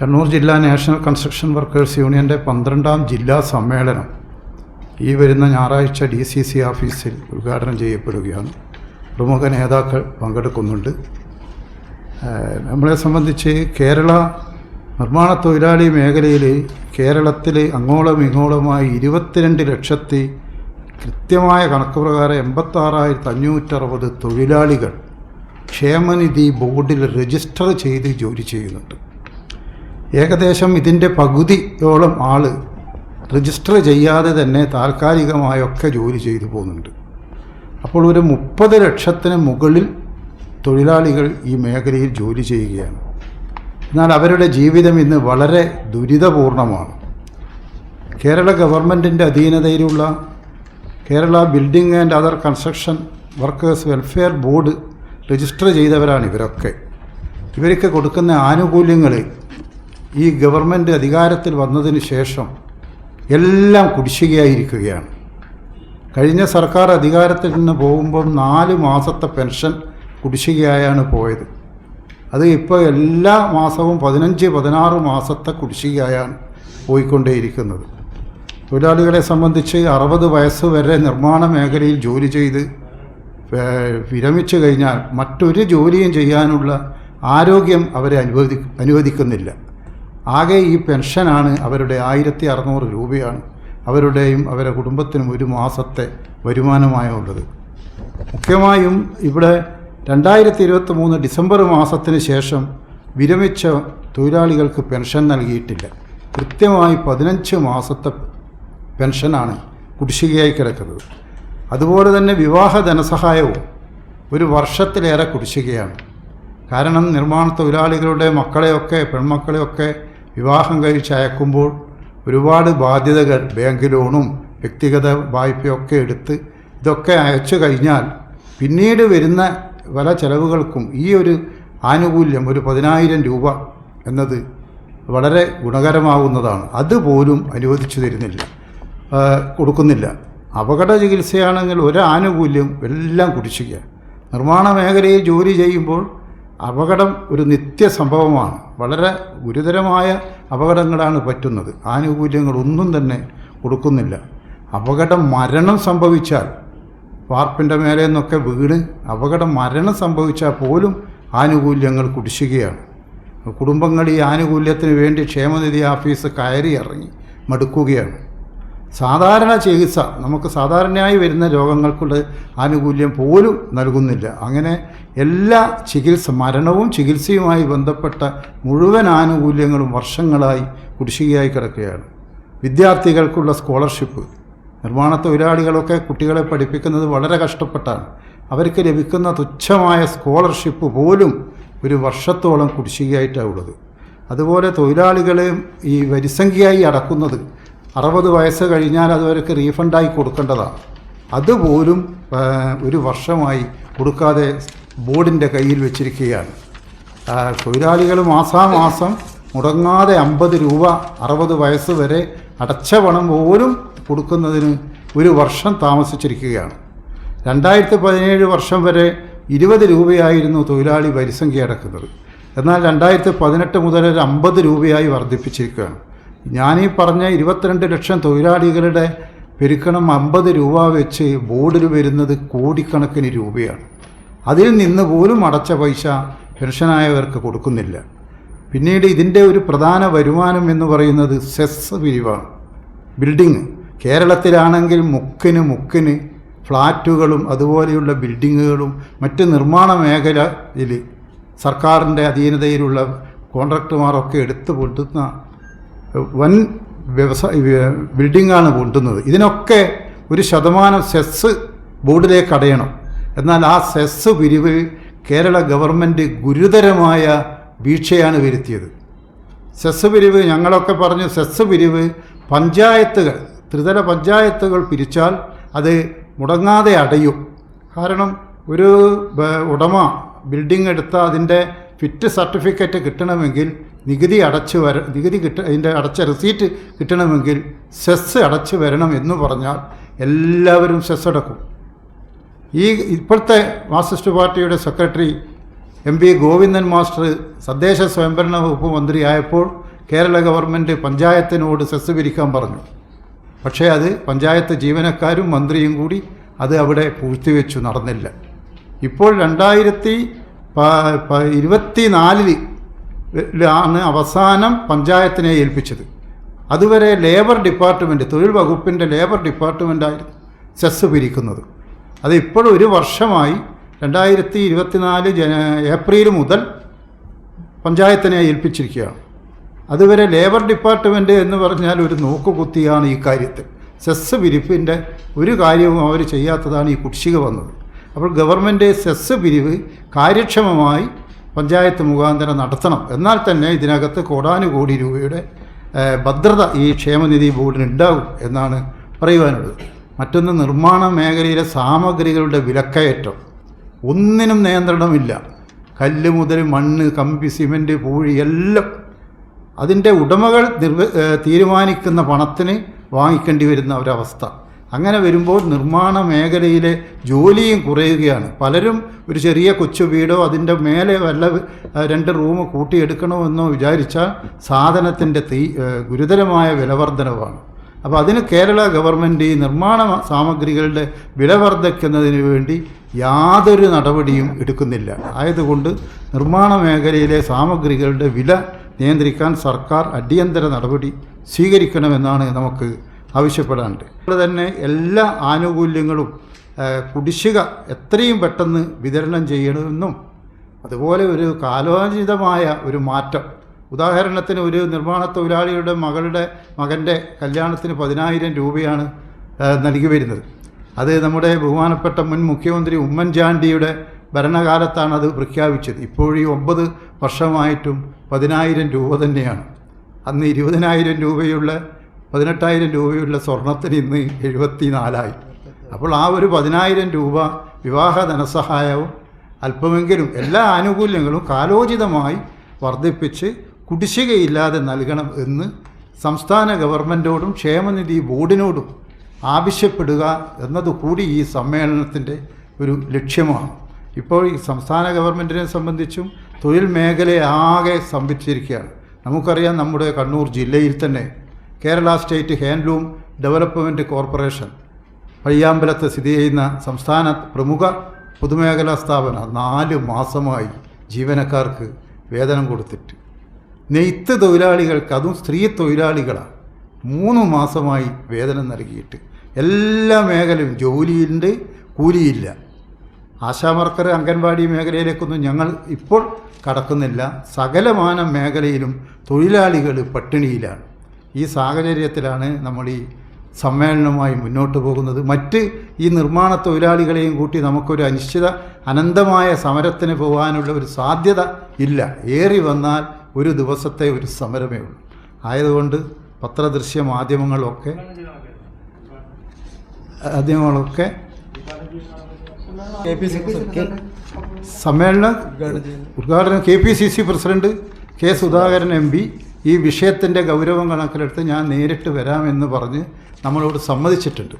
കണ്ണൂർ ജില്ലാ national construction workers യൂണിയന്റെ പന്ത്രണ്ടാം ജില്ലാ സമ്മേളനം ഈ വരുന്ന ഞായറാഴ്ച ഡി സി സി ഓഫീസിൽ ഉദ്ഘാടനം ചെയ്യപ്പെടുകയാണ്. പ്രമുഖ നേതാക്കൾ പങ്കെടുക്കുന്നുണ്ട്. നമ്മളെ സംബന്ധിച്ച് കേരള നിർമ്മാണ തൊഴിലാളി മേഖലയിൽ കേരളത്തിൽ അങ്ങോളം ഇങ്ങോളമായി ഇരുപത്തിരണ്ട് ലക്ഷത്തി കൃത്യമായ കണക്ക് പ്രകാരം എൺപത്താറായിരത്തി അഞ്ഞൂറ്ററുപത് തൊഴിലാളികൾ ക്ഷേമനിധി ബോർഡിൽ രജിസ്റ്റർ ചെയ്ത് ജോലി ചെയ്യുന്നുണ്ട്. ഏകദേശം ഇതിന്റെ പകുതിയോളം ആൾ രജിസ്റ്റർ ചെയ്യാതെ തന്നെ താൽക്കാലികമായൊക്കെ ജോലി ചെയ്തു പോകുന്നുണ്ട്. അപ്പോൾ ഒരു മുപ്പത് ലക്ഷത്തിന് മുകളിൽ തൊഴിലാളികൾ ഈ മേഖലയിൽ ജോലി ചെയ്യുകയാണ്. എന്നാൽ അവരുടെ ജീവിതം ഇന്ന് വളരെ ദുരിതപൂർണമാണ്. കേരള ഗവൺമെന്റിന്റെ അധീനതയിലുള്ള Kerala building and other construction workers welfare board register ചെയ്തവരാണ് ഇവരൊക്കെ. ഇവർക്ക് കൊടുക്കുന്ന ആനുകൂല്യങ്ങൾ ഈ ഗവൺമെന്റ് അധികാരത്തിൽ വന്നതിന് ശേഷം എല്ലാം കുടിശ്ശികയായിരിക്കുകയാണ്. കഴിഞ്ഞ സർക്കാർ അധികാരത്തിൽ നിന്ന് പോകുമ്പം നാല് മാസത്തെ പെൻഷൻ കുടിശ്ശികയായാണ് പോയത്. അത് ഇപ്പോൾ എല്ലാ മാസവും പതിനഞ്ച് പതിനാറ് മാസത്തെ കുടിശ്ശികയായാണ് പോയിക്കൊണ്ടേയിരിക്കുന്നത്. തൊഴിലാളികളെ സംബന്ധിച്ച് അറുപത് വയസ്സ് വരെ നിർമ്മാണ മേഖലയിൽ ജോലി ചെയ്ത് വിരമിച്ചു കഴിഞ്ഞാൽ മറ്റൊരു ജോലിയും ചെയ്യാനുള്ള ആരോഗ്യം അവരെ അനുവദി അനുവദിക്കുന്നില്ല. ആകെ ഈ പെൻഷനാണ് അവരുടെ ആയിരത്തി അറുന്നൂറ് രൂപയാണ് അവരുടെയും അവരുടെ കുടുംബത്തിനും ഒരു മാസത്തെ വരുമാനമായ ഉള്ളത് മുഖ്യമായും ഇവിടെ രണ്ടായിരത്തി ഇരുപത്തി മൂന്ന് ഡിസംബർ മാസത്തിന് ശേഷം വിരമിച്ച തൊഴിലാളികൾക്ക് പെൻഷൻ നൽകിയിട്ടില്ല. കൃത്യമായി പതിനഞ്ച് മാസത്തെ പെൻഷനാണ് കുടിശ്ശികയായി കിടക്കുന്നത്. അതുപോലെ തന്നെ വിവാഹ ധനസഹായവും ഒരു വർഷത്തിലേറെ കുടിശ്ശികയാണ്. കാരണം നിർമ്മാണ തൊഴിലാളികളുടെ മക്കളെയൊക്കെ പെൺമക്കളെയൊക്കെ വിവാഹം കഴിച്ച് അയക്കുമ്പോൾ ഒരുപാട് ബാധ്യതകൾ ബാങ്ക് ലോണും വ്യക്തിഗത വായ്പയൊക്കെ എടുത്ത് ഇതൊക്കെ അയച്ചു കഴിഞ്ഞാൽ പിന്നീട് വരുന്ന പല ചെലവുകൾക്കും ഈ ഒരു ആനുകൂല്യം ഒരു പതിനായിരം രൂപ എന്നത് വളരെ ഗുണകരമാവുന്നതാണ്. അതുപോലും അനുവദിച്ചു തരുന്നില്ല. കൊടുക്കുന്നില്ല. അപകട ചികിത്സയാണെങ്കിൽ ഒരു ആനുകൂല്യം എല്ലാം കുടിശ്ശിക്കുക നിർമ്മാണ മേഖലയിൽ ജോലി ചെയ്യുമ്പോൾ അപകടം ഒരു നിത്യ സംഭവമാണ് വളരെ ഗുരുതരമായ അപകടങ്ങളാണ് പറ്റുന്നത്. ആനുകൂല്യങ്ങളൊന്നും തന്നെ കൊടുക്കുന്നില്ല. അപകടം മരണം സംഭവിച്ചാൽ വാർപ്പിന്റെ മേലെ നിന്നൊക്കെ വീണ് അപകടം മരണം സംഭവിച്ചാൽ പോലും ആനുകൂല്യങ്ങൾ കുടിശുകയാണ് കുടുംബങ്ങൾ ഈ ആനുകൂല്യത്തിന് വേണ്ടി ക്ഷേമനിധി ഓഫീസ് കയറി ഇറങ്ങി മടുക്കുകയാണ്. സാധാരണ ചികിത്സ നമുക്ക് സാധാരണയായി വരുന്ന രോഗങ്ങൾക്കുള്ള ആനുകൂല്യം പോലും നൽകുന്നില്ല. അങ്ങനെ എല്ലാ ചികിത്സ മരണവും ചികിത്സയുമായി ബന്ധപ്പെട്ട മുഴുവൻ ആനുകൂല്യങ്ങളും വർഷങ്ങളായി കുടിശ്ശികയായി കിടക്കുകയാണ്. വിദ്യാർത്ഥികൾക്കുള്ള സ്കോളർഷിപ്പ് നിർമ്മാണ തൊഴിലാളികളൊക്കെ കുട്ടികളെ പഠിപ്പിക്കുന്നത് വളരെ കഷ്ടപ്പെട്ടാണ്. അവർക്ക് ലഭിക്കുന്ന തുച്ഛമായ സ്കോളർഷിപ്പ് പോലും ഒരു വർഷത്തോളം കുടിശ്ശികയായിട്ടാണ് ഉള്ളത്. അതുപോലെ തൊഴിലാളികളെയും ഈ വരിസംഖ്യയായി അടക്കുന്നത് അറുപത് വയസ്സ് കഴിഞ്ഞാൽ അതവർക്ക് റീഫണ്ടായി കൊടുക്കേണ്ടതാണ്. അതുപോലും ഒരു വർഷമായി കൊടുക്കാതെ ബോർഡിന്റെ കയ്യിൽ വെച്ചിരിക്കുകയാണ്. തൊഴിലാളികൾ മാസാമാസം മുടങ്ങാതെ അമ്പത് രൂപ അറുപത് വയസ്സ് വരെ അടച്ച പണം പോലും കൊടുക്കുന്നതിന് ഒരു വർഷം താമസിച്ചിരിക്കുകയാണ്. രണ്ടായിരത്തി പതിനേഴ് വർഷം വരെ ഇരുപത് രൂപയായിരുന്നു തൊഴിലാളി വരിസംഖ്യ അടക്കുന്നത്. എന്നാൽ രണ്ടായിരത്തി പതിനെട്ട് മുതൽ ഒരു അമ്പത് രൂപയായി വർദ്ധിപ്പിച്ചിരിക്കുകയാണ്. ഞാനീ പറഞ്ഞ ഇരുപത്തിരണ്ട് ലക്ഷം തൊഴിലാളികളുടെ പെരുക്കണം അമ്പത് രൂപ വെച്ച് ബോർഡിൽ വരുന്നത് കോടിക്കണക്കിന് രൂപയാണ്. അതിൽ നിന്ന് പോലും അടച്ച പൈസ പെൻഷനായവർക്ക് കൊടുക്കുന്നില്ല. പിന്നീട് ഇതിന്റെ ഒരു പ്രധാന വരുമാനം എന്ന് പറയുന്നത് സെസ് പിരിവാണ്. ബിൽഡിങ് കേരളത്തിലാണെങ്കിൽ മുക്കിന് മുക്കിന് ഫ്ലാറ്റുകളും അതുപോലെയുള്ള ബിൽഡിങ്ങുകളും മറ്റ് നിർമ്മാണ മേഖലയിൽ സർക്കാരിന്റെ അധീനതയിലുള്ള കോൺട്രാക്ടർമാരൊക്കെ എടുത്തു പൊട്ടുന്ന വൻ വ്യവസായ ബിൽഡിങ്ങാണ് കൊണ്ടുന്നത് ഇതിനൊക്കെ ഒരു ശതമാനം സെസ് ബോർഡിലേക്ക് അടയണം. എന്നാൽ ആ സെസ് പിരിവിൽ കേരള ഗവൺമെന്റ് ഗുരുതരമായ വീഴ്ചയാണ് വരുത്തിയത്. സെസ് പിരിവ് ഞങ്ങളൊക്കെ പറഞ്ഞു സെസ് പിരിവ് പഞ്ചായത്തുകൾ ത്രിതല പഞ്ചായത്തുകൾ പിരിച്ചാൽ അത് മുടങ്ങാതെ അടയും. കാരണം ഒരു ഉടമ ബിൽഡിംഗ് എടുത്ത അതിന്റെ ഫിറ്റ് സർട്ടിഫിക്കറ്റ് കിട്ടണമെങ്കിൽ നികുതി അടച്ച് വര നികുതി കിട്ട അതിന്റെ അടച്ച റിസീറ്റ് കിട്ടണമെങ്കിൽ സെസ് അടച്ച് വരണം എന്ന് പറഞ്ഞാൽ എല്ലാവരും സെസ് അടക്കും. ഈ ഇപ്പോഴത്തെ മാർക്സിസ്റ്റ് പാർട്ടിയുടെ secretary M P Govindan master തദ്ദേശ സ്വയംഭരണ വകുപ്പ് മന്ത്രിയായപ്പോൾ കേരള ഗവൺമെന്റ് പഞ്ചായത്തിനോട് സെസ് പിരിക്കാൻ പറഞ്ഞു. പക്ഷേ അത് പഞ്ചായത്ത് ജീവനക്കാരും മന്ത്രിയും കൂടി അത് അവിടെ പൂഴ്ത്തിവെച്ചു നടന്നില്ല. ഇപ്പോൾ രണ്ടായിരത്തി ഇരുപത്തി നാലിലാണ് അവസാനം പഞ്ചായത്തിനെ ഏൽപ്പിച്ചത്. അതുവരെ ലേബർ ഡിപ്പാർട്ട്മെന്റ് തൊഴിൽ വകുപ്പിന്റെ ലേബർ ഡിപ്പാർട്ട്മെന്റായിരുന്നു സെസ് പിരിക്കുന്നത്. അത് ഇപ്പോൾ ഒരു വർഷമായി രണ്ടായിരത്തി ഇരുപത്തിനാല് ജന ഏപ്രിൽ മുതൽ പഞ്ചായത്തിനെ ഏൽപ്പിച്ചിരിക്കുകയാണ്. അതുവരെ ലേബർ ഡിപ്പാർട്ട്മെന്റ് എന്ന് പറഞ്ഞാൽ ഒരു നോക്കുകുത്തിയാണ് ഈ കാര്യത്തിൽ. സെസ് പിരിപ്പിന്റെ ഒരു കാര്യവും അവർ ചെയ്യാത്തതാണ് ഈ കുടിശ്ശിക വന്നത്. അപ്പോൾ ഗവൺമെന്റ് സെസ് പിരിവ് കാര്യക്ഷമമായി പഞ്ചായത്ത് മുഖാന്തരം നടത്തണം. എന്നാൽ തന്നെ ഇതിനകത്ത് കോടാനുകോടി രൂപയുടെ ഭദ്രത ഈ ക്ഷേമനിധി ബോർഡിന് ഉണ്ടാകും എന്നാണ് പറയുവാനുള്ളത്. മറ്റൊന്ന് നിർമ്മാണ മേഖലയിലെ സാമഗ്രികളുടെ വിലക്കയറ്റം. ഒന്നിനും നിയന്ത്രണമില്ല. കല്ല് മുതൽ മണ്ണ് കമ്പി സിമന്റ് പൂഴി എല്ലാം അതിന്റെ ഉടമകൾ തീരുമാനിക്കുന്ന പണത്തിന് വാങ്ങിക്കേണ്ടി വരുന്ന ഒരവസ്ഥ. അങ്ങനെ വരുമ്പോൾ നിർമ്മാണ മേഖലയിലെ ജോലിയും കുറയുകയാണ്. പലരും ഒരു ചെറിയ കൊച്ചു വീടോ അതിന്റെ മേലെ വല്ല രണ്ട് റൂം കൂട്ടിയെടുക്കണമെന്നോ വിചാരിച്ചാൽ സാധനത്തിന്റെ തീ ഗുരുതരമായ വിലവർധനവാണ് അപ്പോൾ അതിന് കേരള ഗവൺമെന്റ് ഈ നിർമ്മാണ സാമഗ്രികളുടെ വില വർദ്ധിക്കുന്നതിന് വേണ്ടി യാതൊരു നടപടിയും എടുക്കുന്നില്ല. ആയതുകൊണ്ട് നിർമ്മാണ മേഖലയിലെ സാമഗ്രികളുടെ വില നിയന്ത്രിക്കാൻ സർക്കാർ അടിയന്തര നടപടി സ്വീകരിക്കണമെന്നാണ് നമുക്ക് ആവശ്യപ്പെടാനുണ്ട്. അതുപോലെ തന്നെ എല്ലാ ആനുകൂല്യങ്ങളും കുടിശ്ശിക എത്രയും പെട്ടെന്ന് വിതരണം ചെയ്യണമെന്നും അതുപോലെ ഒരു കാലോചിതമായ ഒരു മാറ്റം. ഉദാഹരണത്തിന് ഒരു നിർമ്മാണ തൊഴിലാളിയുടെ മകളുടെ മകന്റെ കല്യാണത്തിന് പതിനായിരം രൂപയാണ് നൽകി വരുന്നത്. അത് നമ്മുടെ ബഹുമാനപ്പെട്ട മുൻ മുഖ്യമന്ത്രി ഉമ്മൻചാണ്ടിയുടെ ഭരണകാലത്താണ് അത് പ്രഖ്യാപിച്ചത്. ഇപ്പോഴും ഒമ്പത് വർഷമായിട്ടും പതിനായിരം രൂപ തന്നെയാണ്. അന്ന് ഇരുപതിനായിരം രൂപയുള്ള പതിനെട്ടായിരം രൂപയുള്ള സ്വർണത്തിന് ഇന്ന് എഴുപത്തി നാലായി അപ്പോൾ ആ ഒരു പതിനായിരം രൂപ വിവാഹ ധനസഹായവും അല്പമെങ്കിലും എല്ലാ ആനുകൂല്യങ്ങളും കാലോചിതമായി വർദ്ധിപ്പിച്ച് കുടിശ്ശികയില്ലാതെ നൽകണം എന്ന് സംസ്ഥാന ഗവൺമെന്റോടും ക്ഷേമനിധി ബോർഡിനോടും ആവശ്യപ്പെടുക എന്നതുകൂടി ഈ സമ്മേളനത്തിന്റെ ഒരു ലക്ഷ്യമാണ്. ഇപ്പോൾ ഈ സംസ്ഥാന ഗവൺമെന്റിനെ സംബന്ധിച്ചും തൊഴിൽ മേഖലയെ ആകെ സംഭിച്ചിരിക്കുകയാണ് നമുക്കറിയാം നമ്മുടെ കണ്ണൂർ ജില്ലയിൽ തന്നെ Kerala state handloom development corporation പയ്യാമ്പലത്ത് സ്ഥിതി ചെയ്യുന്ന സംസ്ഥാന പ്രമുഖ പൊതുമേഖലാ സ്ഥാപനം നാല് മാസമായി ജീവനക്കാർക്ക് വേതനം കൊടുത്തിട്ട്. നെയ്ത്ത് തൊഴിലാളികൾക്ക് അതും സ്ത്രീ തൊഴിലാളികളാണ് മൂന്ന് മാസമായി വേതനം നൽകിയിട്ട്. എല്ലാ മേഖലയും ജോലിയുണ്ട് കൂലിയില്ല. ആശാവർക്കർ അംഗൻവാടി മേഖലയിലേക്കൊന്നും ഞങ്ങൾ ഇപ്പോൾ കടക്കുന്നില്ല. സകലമാന മേഖലയിലും തൊഴിലാളികൾ പട്ടിണിയിലാണ്. ഈ സാഹചര്യത്തിലാണ് നമ്മൾ ഈ സമ്മേളനവുമായി മുന്നോട്ട് പോകുന്നത്. മറ്റ് ഈ നിർമ്മാണ തൊഴിലാളികളെയും കൂട്ടി നമുക്കൊരു അനിശ്ചിത അനന്തമായ സമരത്തിന് പോകാനുള്ള ഒരു സാധ്യത ഇല്ല. ഏറി വന്നാൽ ഒരു ദിവസത്തെ ഒരു സമരമേ ഉള്ളൂ. ആയതുകൊണ്ട് പത്രദൃശ്യ മാധ്യമങ്ങളൊക്കെ മാധ്യമങ്ങളൊക്കെ സമ്മേളനം ഉദ്ഘാടനം K P C C president K Sudhakaran M P ഈ വിഷയത്തിന്റെ ഗൗരവം കണക്കിലെടുത്ത് ഞാൻ നേരിട്ട് വരാമെന്ന് പറഞ്ഞ് നമ്മളോട് സമ്മതിച്ചിട്ടുണ്ട്.